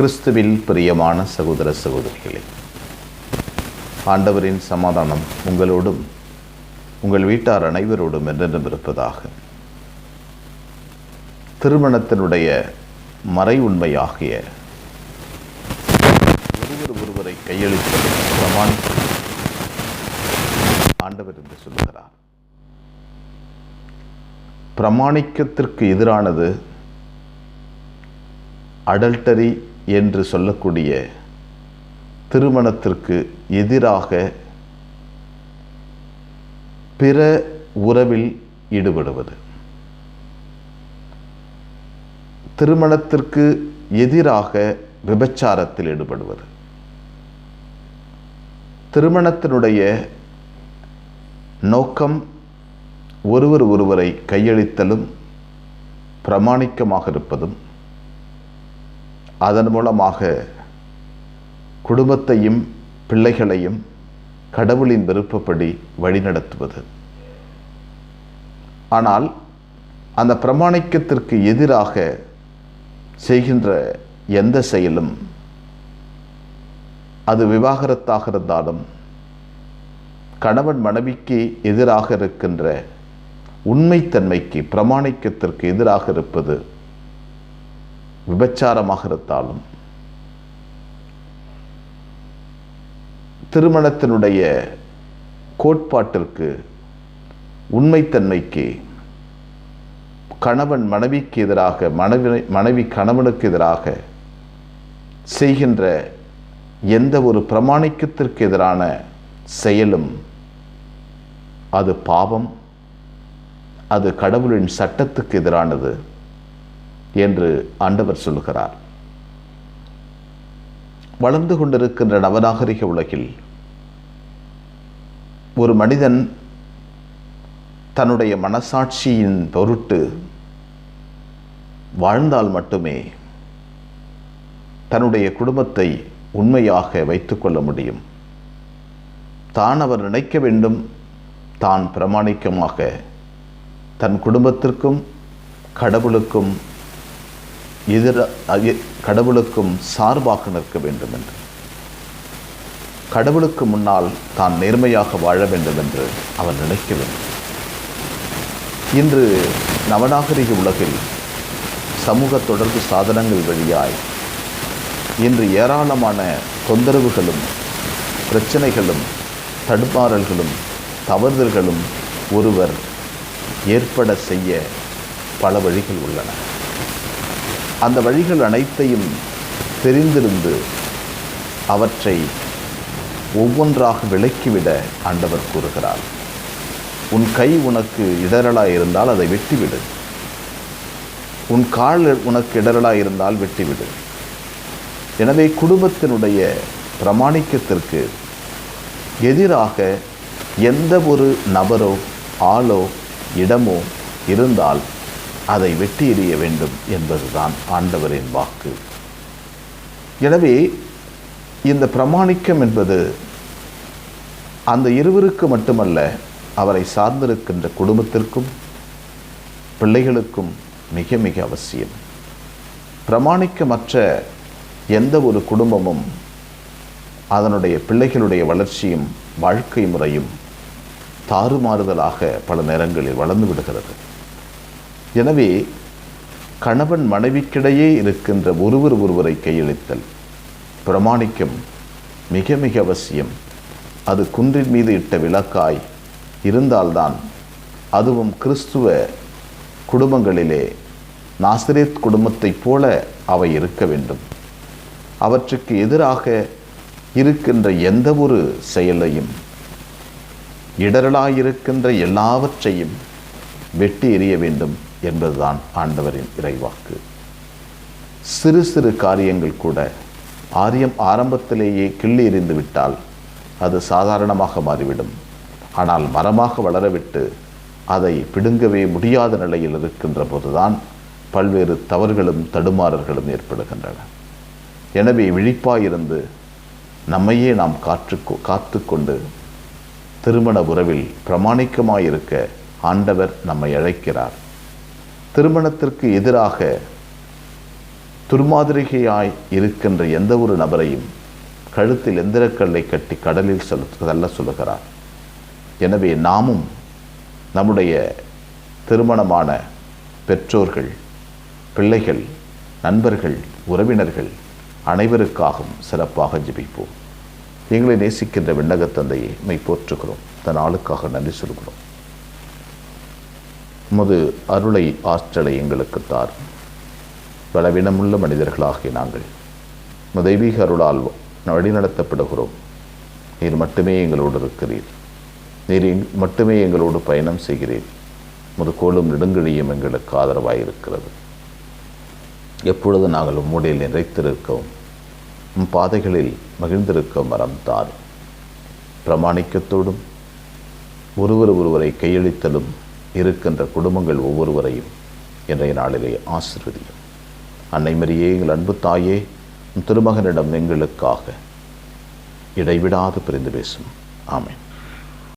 கிறிஸ்துவில் பிரியமான சகோதர சகோதரிகளே ஆண்டவரின் சமாதானம் உங்களோடும் உங்கள் வீட்டார் அனைவரோடும் என்றென்றும் இருப்பதாக. திருமணத்தினுடைய மறை உண்மையாகிய ஒருவர் ஒருவரை கையளிப்பது பிரமாணிக்க ஆண்டவர் என்று சொல்லுகிறார். பிரமாணிக்கத்திற்கு எதிரானது அடல்டரி என்று சொல்லக்கூடிய திருமணத்திற்கு எதிராக பிற உறவில் ஈடுபடுவது. திருமணத்திற்கு எதிராக விபச்சாரத்தில் ஈடுபடுவது. திருமணத்தினுடைய நோக்கம் ஒருவர் ஒருவரை கையளித்தலும் பிரமாணிக்கமாக இருப்பதும் அதன் மூலமாக குடும்பத்தையும் பிள்ளைகளையும் கடவுளின் விருப்பப்படி வழிநடத்துவது. ஆனால் அந்த பிரமாணிக்கத்திற்கு எதிராக செய்கின்ற எந்த செயலும் அது விவாகரத்தாக இருந்தாலும் கணவன் மனைவிக்கு எதிராக இருக்கின்ற உண்மைத்தன்மைக்கு பிரமாணிக்கத்திற்கு எதிராக இருப்பது விபச்சாரமாக இருந்தாலும் திருமணத்தினுடைய கோட்பாட்டிற்கு உண்மைத்தன்மைக்கு கணவன் மனைவிக்கு எதிராக மனைவி மனைவி கணவனுக்கு எதிராக செய்கின்ற எந்த ஒரு பிரமாணிக்கத்திற்கு எதிரான செயலும் அது பாவம் அது கடவுளின் சட்டத்துக்கு எதிரானது. என்று ஆண்டவர் சொல்லுகிறார். வளர்ந்து கொண்டிருக்கின்ற நவநாகரிக உலகில் ஒரு மனிதன் தன்னுடைய மனசாட்சியின் பொருட்டு வாழ்ந்தால் மட்டுமே தன்னுடைய குடும்பத்தை உண்மையாக வைத்துக்கொள்ள முடியும். தான் அவர் நினைக்க வேண்டும் தான் பிரமாணிக்கமாக தன் குடும்பத்திற்கும் கடவுளுக்கும் எதிர கடவுளுக்கும் சார்பாக நிற்க வேண்டும் என்று. கடவுளுக்கு முன்னால் தான் நேர்மையாக வாழ வேண்டும் என்று அவன் நினைக்க வேண்டும் இன்று நவநாகரிக உலகில் சமூக தொடர்பு சாதனங்கள் வழியாய் இன்று ஏராளமான தொந்தரவுகளும் பிரச்சனைகளும் தடுமாறல்களும் தவறுதல்களும் ஒருவர் ஏற்பட செய்ய பல வழிகள் உள்ளன. அந்த வழிகள் அனைத்தையும் தெரிந்திருந்து அவற்றை ஒவ்வொன்றாக விலக்கிவிட ஆண்டவர் கூறுகிறார். உன் கை உனக்கு இடரலாக இருந்தால் அதை வெட்டிவிடு. உன் கால் உனக்கு இடரலாக இருந்தால் வெட்டிவிடு. எனவே குடும்பத்தினுடைய பிரமாணிக்கத்திற்கு எதிராக எந்த ஒரு நபரோ ஆளோ இடமோ இருந்தால் அதை வெட்டி எறிய வேண்டும் என்பதுதான் ஆண்டவரின் வாக்கு. எனவே இந்த பிரமாணிக்கம் என்பது அந்த இருவருக்கு மட்டுமல்ல அவரை சார்ந்திருக்கின்ற குடும்பத்திற்கும் பிள்ளைகளுக்கும் மிக மிக அவசியம். பிரமாணிக்கமற்ற எந்த ஒரு குடும்பமும் அதனுடைய பிள்ளைகளுடைய வளர்ச்சியும் வாழ்க்கை முறையும் தாறுமாறுதலாக பல நேரங்களில் வளர்ந்து விடுகிறது. எனவே கணவன் மனைவிக்கிடையே இருக்கின்ற ஒருவர் ஒருவரை கையளித்தல் பிரமாணிக்கம் மிக மிக அவசியம். அது குன்றின் மீது இட்ட விளக்காய் இருந்தால்தான் அதுவும் கிறிஸ்துவ குடும்பங்களிலே நாசிரேத் குடும்பத்தைப் போல அவை இருக்க வேண்டும். அவற்றுக்கு எதிராக இருக்கின்ற எந்த ஒரு செயலையும் இடரலாயிருக்கின்ற எல்லாவற்றையும் வெட்டி எறிய வேண்டும். என்பதுதான் ஆண்டவரின் இறைவாக்கு. சிறு சிறு காரியங்கள் கூட ஆரியம் ஆரம்பத்திலேயே கிள்ளி எறிந்து விட்டால் அது சாதாரணமாக மாறிவிடும். ஆனால் மரமாக வளரவிட்டு அதை பிடுங்கவே முடியாத நிலையில் இருக்கின்ற போதுதான் பல்வேறு தவறுகளும் தடுமாறல்களும் ஏற்படுகின்றன. எனவே விழிப்பாயிருந்து நம்மையே நாம் காற்று காத்து கொண்டு திருமண உறவில் பிரமாணிக்கமாயிருக்க ஆண்டவர் நம்மை அழைக்கிறார். திருமணத்திற்கு எதிராக துர்மாதிரிகையாய் இருக்கின்ற எந்த ஒரு நபரையும் கழுத்தில் எந்திரக்கல்லை கட்டி கடலில் செல் தள்ள சொல்லுகிறார். எனவே நாமும் நம்முடைய திருமணமான பெற்றோர்கள் பிள்ளைகள் நண்பர்கள் உறவினர்கள் அனைவருக்காகவும் சிறப்பாக ஜிபிப்போம். எங்களை நேசிக்கின்ற விண்ணகத் தந்தையை மை போற்றுகிறோம் தன் ஆளுக்காக நன்றி சொல்கிறோம். உமது அருளை ஆற்றலை எங்களுக்கு தார். பலவீனமுள்ள மனிதர்களாகிய நாங்கள் தெய்வீக அருளால் வழிநடத்தப்படுகிறோம். நீர் மட்டுமே எங்களோடு இருக்கிறீர். நீர் மட்டுமே எங்களோடு பயணம் செய்கிறீர். உமது கோளும் நெடுங்கிழியும் எங்களுக்கு ஆதரவாக இருக்கிறது எப்பொழுது நாங்கள் உம்முடைய நிறைத்திருக்கவும் உம் பாதைகளில் மகிழ்ந்திருக்க மரம் தார். பிரமாணிக்கத்தோடும் ஒருவர் ஒருவரை கையளித்தலும் இருக்கின்ற குடும்பங்கள் ஒவ்வொருவரையும் இன்றைய நாளிலே ஆசிர்வதியும். அன்னை மரியே எங்கள் அன்பு தாயே திருமகனிடம் எங்களுக்காக இடைவிடாது பிரிந்து பேசும். ஆமேன்.